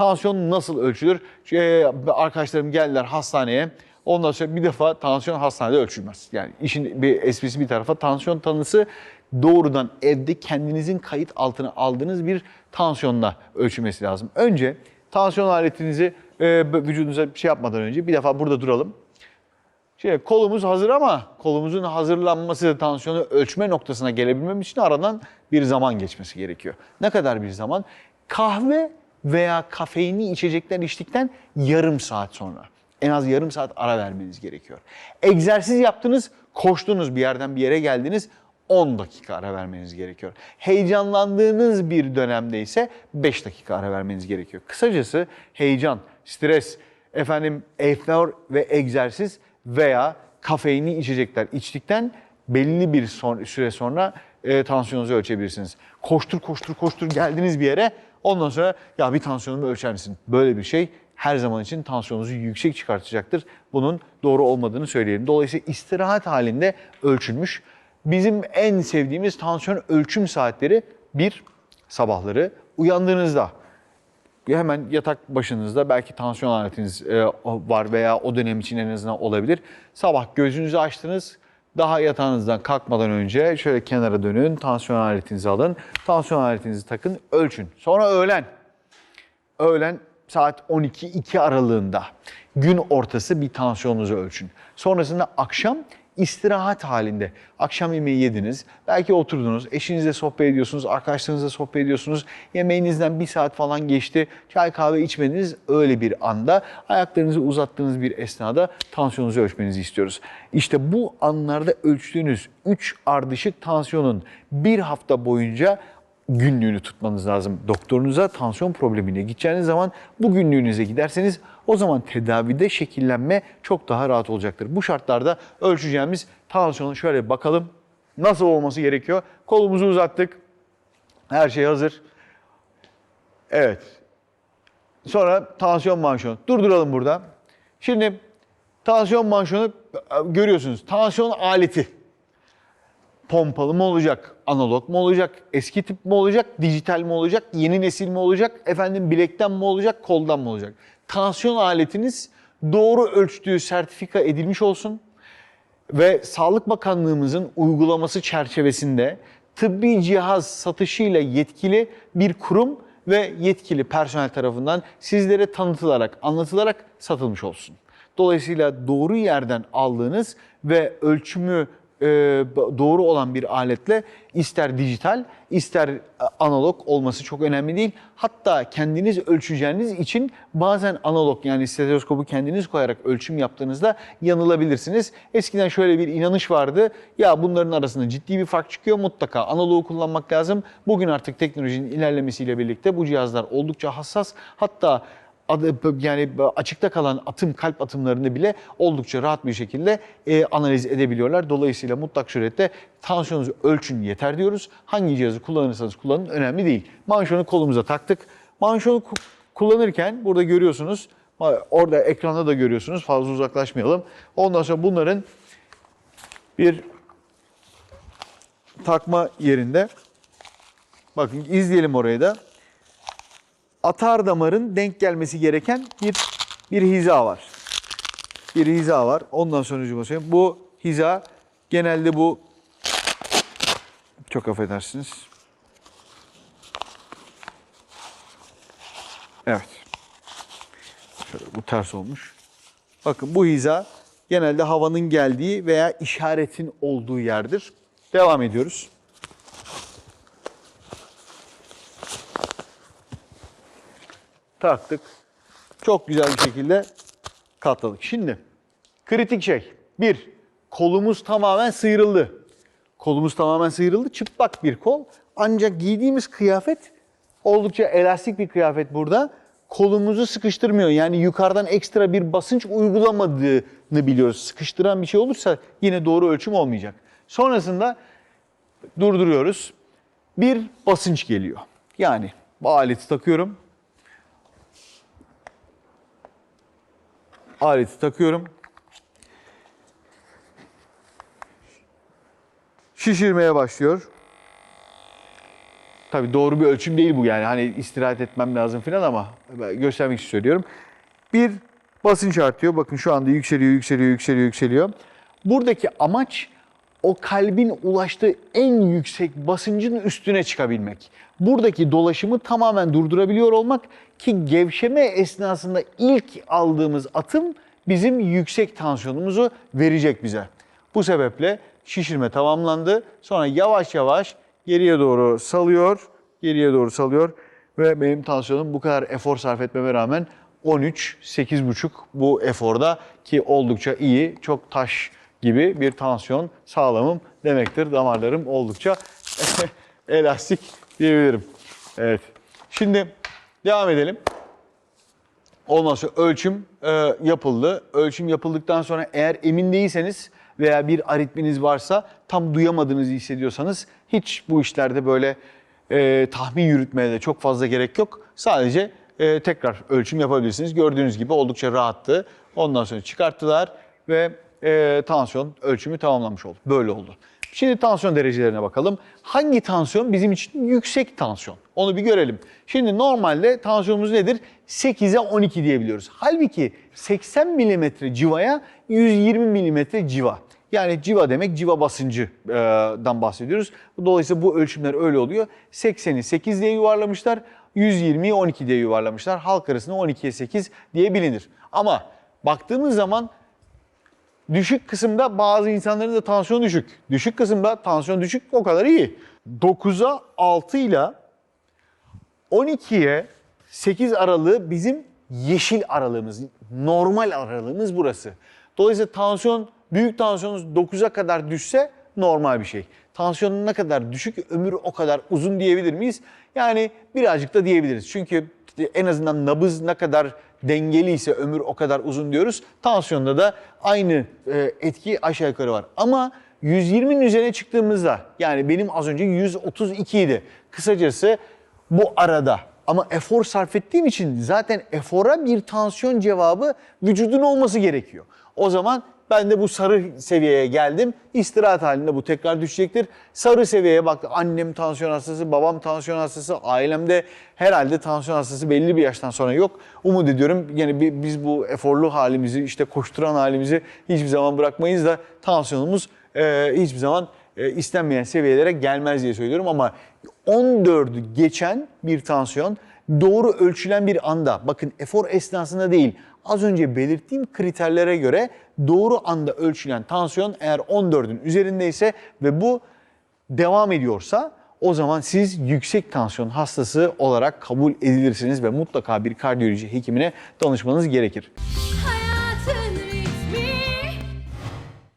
Tansiyon nasıl ölçülür? Şey, arkadaşlarım geldiler hastaneye. Ondan sonra bir defa tansiyon hastanede ölçülmez. Yani işin bir esprisi bir tarafa tansiyon tanısı doğrudan evde kendinizin kayıt altına aldığınız bir tansiyonla ölçülmesi lazım. Önce tansiyon aletinizi e, vücudunuza bir şey yapmadan önce bir defa burada duralım. Şey, kolumuz hazır ama kolumuzun hazırlanması tansiyonu ölçme noktasına gelebilmem için aradan bir zaman geçmesi gerekiyor. Ne kadar bir zaman? Kahve veya kafeinli içecekler içtikten yarım saat sonra. En az yarım saat ara vermeniz gerekiyor. Egzersiz yaptınız, koştunuz bir yerden bir yere geldiniz. 10 dakika ara vermeniz gerekiyor. Heyecanlandığınız bir dönemde ise 5 dakika ara vermeniz gerekiyor. Kısacası heyecan, stres, efendim efor ve egzersiz veya kafeinli içecekler içtikten belli bir son, süre sonra e, tansiyonunuzu ölçebilirsiniz. Koştur koştur koştur geldiniz bir yere ondan sonra ya bir tansiyonumu ölçer misin? Böyle bir şey her zaman için tansiyonunuzu yüksek çıkartacaktır. Bunun doğru olmadığını söyleyelim. Dolayısıyla istirahat halinde ölçülmüş. Bizim en sevdiğimiz tansiyon ölçüm saatleri bir sabahları uyandığınızda hemen yatak başınızda belki tansiyon aletiniz e, var veya o dönem için en azından olabilir. Sabah gözünüzü açtınız. Daha yatağınızdan kalkmadan önce şöyle kenara dönün, tansiyon aletinizi alın. Tansiyon aletinizi takın, ölçün. Sonra öğlen. Öğlen saat 12-2 aralığında gün ortası bir tansiyonunuzu ölçün. Sonrasında akşam istirahat halinde. Akşam yemeği yediniz, belki oturdunuz, eşinizle sohbet ediyorsunuz, arkadaşlarınızla sohbet ediyorsunuz. Yemeğinizden bir saat falan geçti, çay kahve içmediniz. Öyle bir anda ayaklarınızı uzattığınız bir esnada tansiyonunuzu ölçmenizi istiyoruz. İşte bu anlarda ölçtüğünüz 3 ardışık tansiyonun bir hafta boyunca günlüğünü tutmanız lazım. Doktorunuza tansiyon problemiyle gideceğiniz zaman bu günlüğünüze giderseniz o zaman tedavide şekillenme çok daha rahat olacaktır. Bu şartlarda ölçeceğimiz tansiyonu şöyle bakalım. Nasıl olması gerekiyor? Kolumuzu uzattık. Her şey hazır. Evet. Sonra tansiyon manşonu. Durduralım burada. Şimdi tansiyon manşonu görüyorsunuz. Tansiyon aleti pompalı mı olacak, analog mu olacak, eski tip mi olacak, dijital mi olacak, yeni nesil mi olacak, efendim bilekten mi olacak, koldan mı olacak? Tansiyon aletiniz doğru ölçtüğü sertifika edilmiş olsun ve Sağlık Bakanlığımızın uygulaması çerçevesinde tıbbi cihaz satışıyla yetkili bir kurum ve yetkili personel tarafından sizlere tanıtılarak, anlatılarak satılmış olsun. Dolayısıyla doğru yerden aldığınız ve ölçümü doğru olan bir aletle ister dijital ister e, analog olması çok önemli değil. Hatta kendiniz ölçeceğiniz için bazen analog yani stetoskopu kendiniz koyarak ölçüm yaptığınızda yanılabilirsiniz. Eskiden şöyle bir inanış vardı. Ya bunların arasında ciddi bir fark çıkıyor mutlaka analogu kullanmak lazım. Bugün artık teknolojinin ilerlemesiyle birlikte bu cihazlar oldukça hassas. Hatta yani açıkta kalan atım kalp atımlarını bile oldukça rahat bir şekilde e, analiz edebiliyorlar. Dolayısıyla mutlak surette tansiyonunuzu ölçün yeter diyoruz. Hangi cihazı kullanırsanız kullanın önemli değil. Manşonu kolumuza taktık. Manşonu kullanırken burada görüyorsunuz orada ekranda da görüyorsunuz fazla uzaklaşmayalım. Ondan sonra bunların bir takma yerinde bakın izleyelim orayı da atar damarın denk gelmesi gereken bir bir hiza var. Bir hiza var. Ondan sonra söyleyeyim. Bu hiza genelde bu çok affedersiniz. Evet. Şöyle bu ters olmuş. Bakın bu hiza genelde havanın geldiği veya işaretin olduğu yerdir. Devam ediyoruz. Taktık. Çok güzel bir şekilde katladık. Şimdi kritik şey. Bir, kolumuz tamamen sıyrıldı. Kolumuz tamamen sıyrıldı. Çıplak bir kol. Ancak giydiğimiz kıyafet oldukça elastik bir kıyafet burada. Kolumuzu sıkıştırmıyor. Yani yukarıdan ekstra bir basınç uygulamadığını biliyoruz. Sıkıştıran bir şey olursa yine doğru ölçüm olmayacak. Sonrasında durduruyoruz. Bir basınç geliyor. Yani bu aleti takıyorum. Aleti takıyorum. Şişirmeye başlıyor. Tabii doğru bir ölçüm değil bu yani. Hani istirahat etmem lazım falan ama göstermek için söylüyorum. Bir basınç artıyor. Bakın şu anda yükseliyor, yükseliyor, yükseliyor, yükseliyor. Buradaki amaç o kalbin ulaştığı en yüksek basıncın üstüne çıkabilmek. Buradaki dolaşımı tamamen durdurabiliyor olmak ki gevşeme esnasında ilk aldığımız atım bizim yüksek tansiyonumuzu verecek bize. Bu sebeple şişirme tamamlandı. Sonra yavaş yavaş geriye doğru salıyor, geriye doğru salıyor ve benim tansiyonum bu kadar efor sarf etmeme rağmen 13, 8,5 bu eforda ki oldukça iyi, çok taş gibi bir tansiyon sağlamım demektir. Damarlarım oldukça elastik diyebilirim. Evet. Şimdi devam edelim. Ondan sonra ölçüm e, yapıldı. Ölçüm yapıldıktan sonra eğer emin değilseniz veya bir aritminiz varsa tam duyamadığınızı hissediyorsanız hiç bu işlerde böyle e, tahmin yürütmeye de çok fazla gerek yok. Sadece e, tekrar ölçüm yapabilirsiniz. Gördüğünüz gibi oldukça rahattı. Ondan sonra çıkarttılar ve e, tansiyon ölçümü tamamlanmış oldu. Böyle oldu. Şimdi tansiyon derecelerine bakalım. Hangi tansiyon bizim için yüksek tansiyon? Onu bir görelim. Şimdi normalde tansiyonumuz nedir? 8'e 12 diyebiliyoruz. Halbuki 80 mm civaya 120 mm civa. Yani civa demek civa basıncıdan bahsediyoruz. Dolayısıyla bu ölçümler öyle oluyor. 80'i 8 diye yuvarlamışlar, 120'yi 12 diye yuvarlamışlar. Halk arasında 12'ye 8 diye bilinir. Ama baktığımız zaman Düşük kısımda bazı insanların da tansiyonu düşük. Düşük kısımda tansiyon düşük o kadar iyi. 9'a 6 ile 12'ye 8 aralığı bizim yeşil aralığımız, normal aralığımız burası. Dolayısıyla tansiyon, büyük tansiyonunuz 9'a kadar düşse normal bir şey. Tansiyonun ne kadar düşük, ömür o kadar uzun diyebilir miyiz? Yani birazcık da diyebiliriz. Çünkü en azından nabız ne kadar dengeli ise ömür o kadar uzun diyoruz. Tansiyonda da aynı e, etki aşağı yukarı var. Ama 120'nin üzerine çıktığımızda yani benim az önce 132 idi. Kısacası bu arada ama efor sarf ettiğim için zaten efora bir tansiyon cevabı vücudun olması gerekiyor. O zaman ben de bu sarı seviyeye geldim. İstirahat halinde bu tekrar düşecektir. Sarı seviyeye baktım. Annem tansiyon hastası, babam tansiyon hastası, ailemde herhalde tansiyon hastası belli bir yaştan sonra yok. Umut ediyorum yani bi- biz bu eforlu halimizi, işte koşturan halimizi hiçbir zaman bırakmayız da tansiyonumuz e, hiçbir zaman e, istenmeyen seviyelere gelmez diye söylüyorum ama 14'ü geçen bir tansiyon doğru ölçülen bir anda bakın efor esnasında değil az önce belirttiğim kriterlere göre doğru anda ölçülen tansiyon eğer 14'ün üzerindeyse ve bu devam ediyorsa o zaman siz yüksek tansiyon hastası olarak kabul edilirsiniz ve mutlaka bir kardiyoloji hekimine danışmanız gerekir.